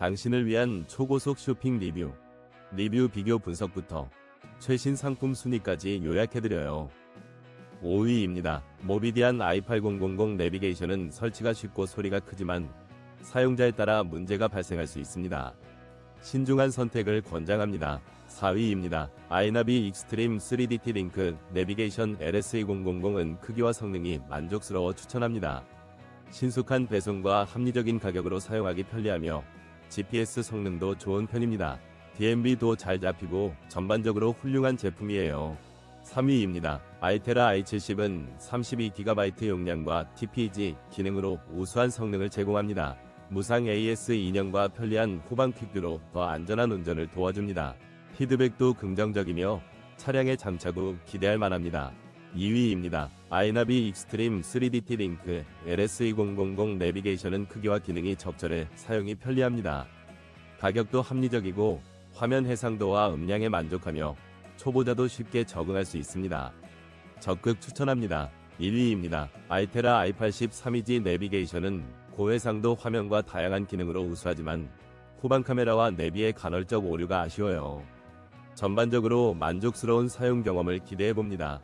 당신을 위한 초고속 쇼핑 리뷰, 리뷰 비교 분석부터 최신 상품 순위까지 요약해드려요. 5위입니다. 모비디안 i8000 내비게이션은 설치가 쉽고 소리가 크지만 사용자에 따라 문제가 발생할 수 있습니다. 신중한 선택을 권장합니다. 4위입니다. 아이나비 익스트림 3DT 링크 내비게이션 LS2000은 크기와 성능이 만족스러워 추천합니다. 신속한 배송과 합리적인 가격으로 사용하기 편리하며 GPS 성능도 좋은 편입니다. DMB도 잘 잡히고 전반적으로 훌륭한 제품이에요. 3위입니다. 아이테라 i70은 32GB 용량과 TPG 기능으로 우수한 성능을 제공합니다. 무상 AS 인형과 편리한 후방 퀵뷰로 더 안전한 운전을 도와줍니다. 피드백도 긍정적이며 차량의 장착 후 기대할 만합니다. 2위입니다. 아이나비 익스트림 3DT 링크 LS2000 내비게이션은 크기와 기능이 적절해 사용이 편리합니다. 가격도 합리적이고 화면 해상도와 음량에 만족하며 초보자도 쉽게 적응할 수 있습니다. 적극 추천합니다. 1위입니다. 아이테라 i80 320 내비게이션은 고해상도 화면과 다양한 기능으로 우수하지만 후방 카메라와 내비의 간헐적 오류가 아쉬워요. 전반적으로 만족스러운 사용 경험을 기대해 봅니다.